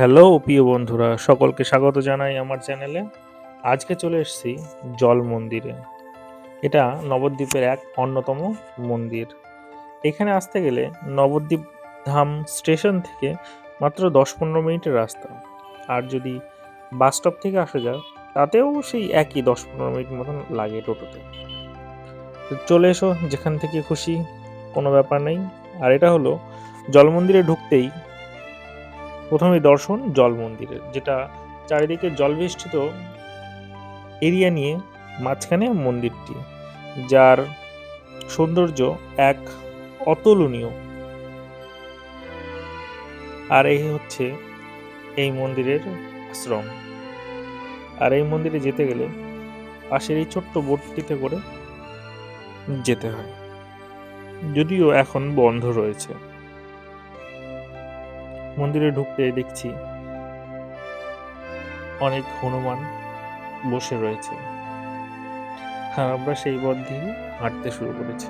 Hello প্রিয় বন্ধুরা, সকলকে স্বাগত জানাই আমার চ্যানেলে। আজকে চলে এসেছি জল মন্দিরে। এটা নবদ্বীপের এক অন্যতম মন্দির। এখানে আসতে গেলে নবদ্বীপ ধাম স্টেশন থেকে মাত্র দশ পনেরো মিনিটের রাস্তা। আর যদি বাস স্টপ থেকে আসা যায়, তাতেও সেই একই দশ পনেরো মিনিট মতন লাগে টোটোতে। চলে এসো, যেখান থেকে খুশি, কোনো ব্যাপার নেই। আর এটা হলো জল মন্দিরে ঢুকতেই প্রথমে দর্শন, জল মন্দিরের, যেটা চারিদিকে জলবেষ্টিত এরিয়া নিয়ে মাঝখানে মন্দিরটি, যার সৌন্দর্য এক অতুলনীয়। আর এই হচ্ছে এই মন্দিরের আশ্রম। আর এই মন্দিরে যেতে গেলে পাশের এই ছোট্ট বোটটিতে করে যেতে হয়। যদিও এখন বন্ধ রয়েছে। মন্দিরে ঢুকতে দেখছি অনেক হনুমান বসে রয়েছে। আর আমরা সেই পথ দিয়ে হাঁটতে শুরু করেছি।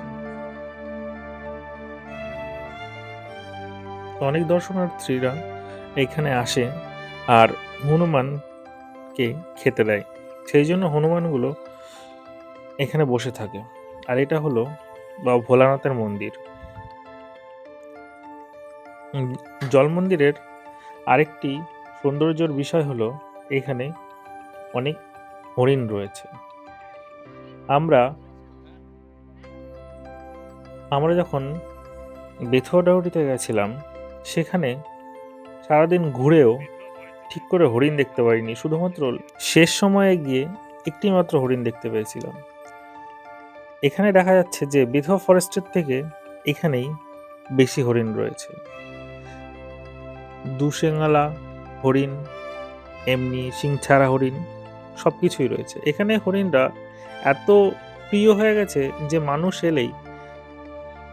অনেক দর্শনার্থীরা এখানে আসে আর হনুমানকে খেতে দেয়। সেই জন্য হনুমানগুলো এখানে বসে থাকে। আর এটা হলো বা ভোলানাথের মন্দির। জল মন্দিরের আরেকটি সৌন্দর্যর বিষয় হলো এখানে অনেক হরিণ রয়েছে। আমরা আমরা যখন বেথুয়াডাউটিতে গেছিলাম, সেখানে সারাদিন ঘুরেও ঠিক করে হরিণ দেখতে পারিনি। শুধুমাত্র শেষ সময়ে গিয়ে একটি মাত্র হরিণ দেখতে পেয়েছিলাম। এখানে দেখা যাচ্ছে যে বেথুয়া ফরেস্টের থেকে এখানেই বেশি হরিণ রয়েছে। দুশেঙ্গালা হরিণ, এমনি সিংছাড়া হরিণ সব কিছুই রয়েছে। এখানে হরিণরা এত প্রিয় হয়ে গেছে যে মানুষ এলেই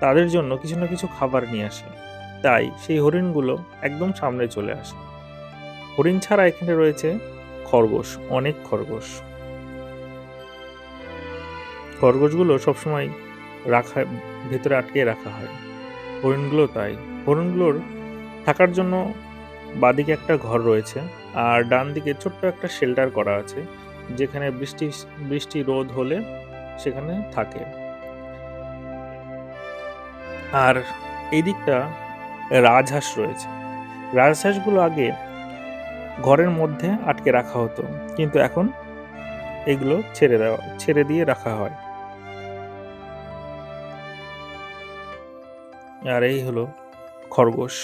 তাদের জন্য কিছু না কিছু খাবার নিয়ে আসে। তাই সেই হরিণগুলো একদম সামনে চলে আসে। হরিণ ছাড়া এখানে রয়েছে খরগোশ, অনেক খরগোশ। খরগোশগুলো সবসময় রাখা, ভেতরে আটকে রাখা হয়। হরিণগুলো তাই। হরিণগুলোর থাকার জন্য বাদিকে একটা ঘর রয়েছে আর ডান দিকে ছোট্ট একটা শেল্টার করা আছে, যেখানে বৃষ্টি বৃষ্টি রোদ হলে সেখানে থাকে। আর এই দিকটা রাজহাঁস রয়েছে। রাজহাঁসগুলো আগে ঘরের মধ্যে আটকে রাখা হতো, কিন্তু এখন এগুলো ছেড়ে দেওয়া, ছেড়ে দিয়ে রাখা হয়। আর এই হলো খরগোশ।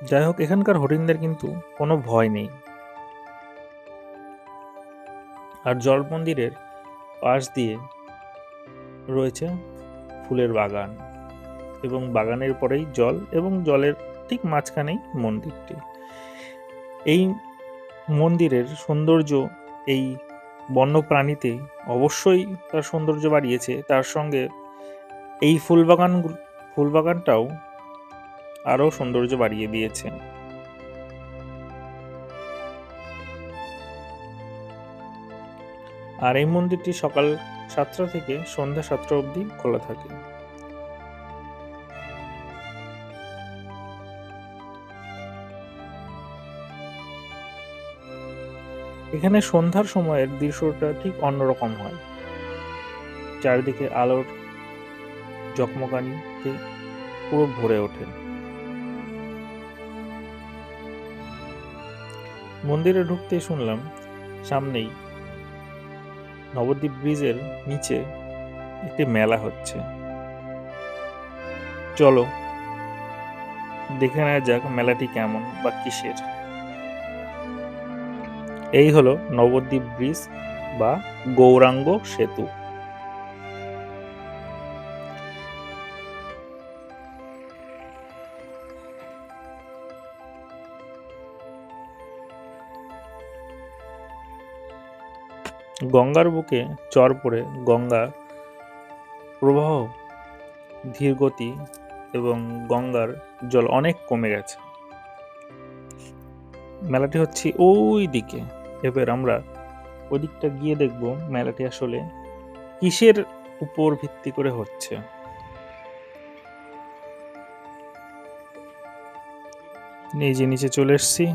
যাই হোক এখানকার হরিণদের কিন্তু কোনো ভয় নেই। আর জল মন্দিরের পাশ দিয়ে রয়েছে ফুলের বাগান এবং বাগানের পরেই জল এবং জলের ঠিক মাঝখানেই মন্দিরটি। এই মন্দিরের সৌন্দর্য এই বন্যপ্রাণীতে অবশ্যই তার সৌন্দর্য বাড়িয়েছে। তার সঙ্গে এই ফুলবাগান ফুলবাগানটাও আরও সৌন্দর্য বাড়িয়ে দিয়েছে। আর এই মন্দিরটি সকাল সাতটা থেকে সন্ধ্যা সাতটা অবধি খোলা থাকে। এখানে সন্ধ্যার সময়ের দৃশ্যটা ঠিক অন্যরকম হয়। চারিদিকে আলোর জকমকানিতে পুরো ভরে ওঠে। মন্দিরে ঢুকতে শুনলাম, সামনেই নবদ্বীপ ব্রিজের নিচে একটি মেলা হচ্ছে। চলো, দেখে নেওয়া যাক মেলাটি কেমন বা কিসের। এই হলো নবদ্বীপ ব্রিজ বা গৌরাঙ্গ সেতু। গঙ্গার বুকে চর পড়ে গঙ্গা প্রবাহ, ধীর গতি এবং গঙ্গার জল অনেক কমে গেছে। মেলাটি হচ্ছে ওই দিকে। এবার আমরা ওই দিকটা গিয়ে দেখব মেলাটি আসলে কিসের উপর ভিত্তি করে হচ্ছে। যে নিচে চলে এসছি,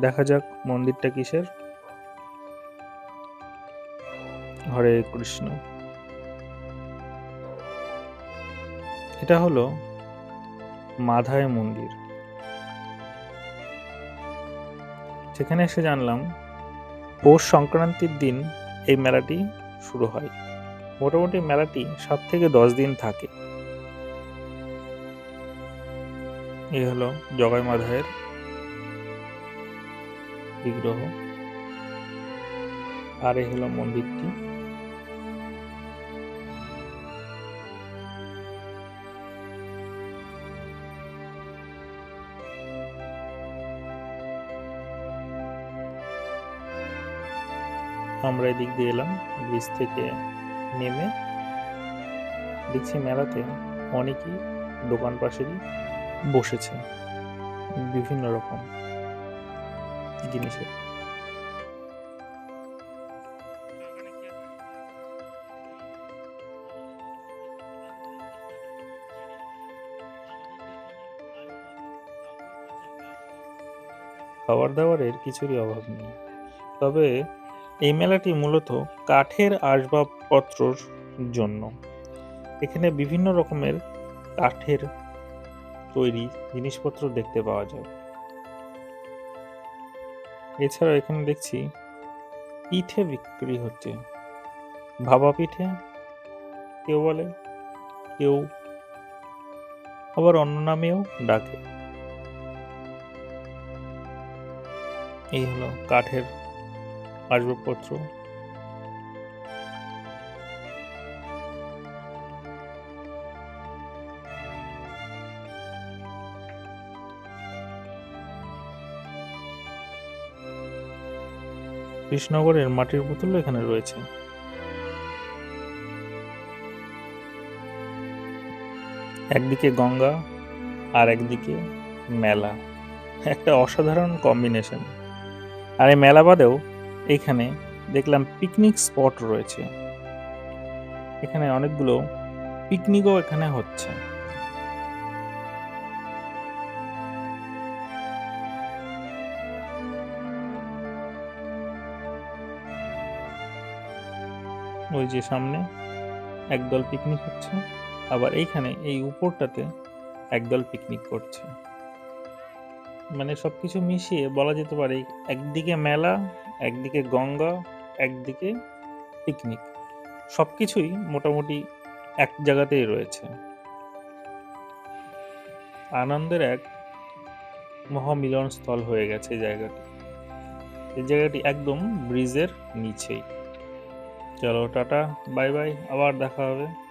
দেখা যাক মন্দিরটা কিসের। হরে কৃষ্ণ। এটা হলো মাধায় মন্দির। সেখানে এসে জানলাম, পৌষ সংক্রান্তির দিন এই মেলাটি শুরু হয়। মোটামুটি মেলাটি সাত থেকে দশ দিন থাকে। এই হলো জগাই মাধায়ের বিগ্রহ। আর এই হলো মন্দিরটি। আমরা এদিক দিয়ে এলাম, ব্রিজ থেকে নেমে। দেখছি মেলাতে অনেকেই দোকান পাশেরই বসেছে, বিভিন্ন রকম জিনিসের। খাবার দাবারের কিছুরই অভাব নেই। তবে এই মেলাটি মূলত কাঠের আসবাবপত্রর জন্য। এখানে বিভিন্ন রকমের কাঠের তৈরি জিনিসপত্র দেখতে পাওয়া যায়। এছাড়াও এখানে দেখছি পিঠে বিক্রি হচ্ছে। ভাবা পিঠে, কেউ বলে, কেউ আবার অন্য নামেও ডাকে। এই হলো কাঠের আসবাবপত্র। কৃষ্ণনগরের মাটির পুতুলও এখানে রয়েছে। একদিকে গঙ্গা আর একদিকে মেলা। একটা অসাধারণ কম্বিনেশন আর এই মেলা বাদেও এইখানে দেখলাম পিকনিক স্পট রয়েছে। এখানে অনেকগুলো পিকনিকও এখানে হচ্ছে। ওই যে সামনে একদল পিকনিক হচ্ছে, আবার এইখানে এই উপরটাতে একদল পিকনিক করছে। মানে সব কিছু মিশিয়ে বলা যেতে পারে একদিকে মেলা, একদিকে গঙ্গা, একদিকে পিকনিক সব কিছুই মোটামুটি এক জায়গাতেই রয়েছে। আনন্দের এক মহামিলন স্থল হয়ে গেছে জায়গাটি। এই জায়গাটি একদম ব্রিজের নিচেই। চলো টাটা, বাই বাই, আবার দেখা হবে।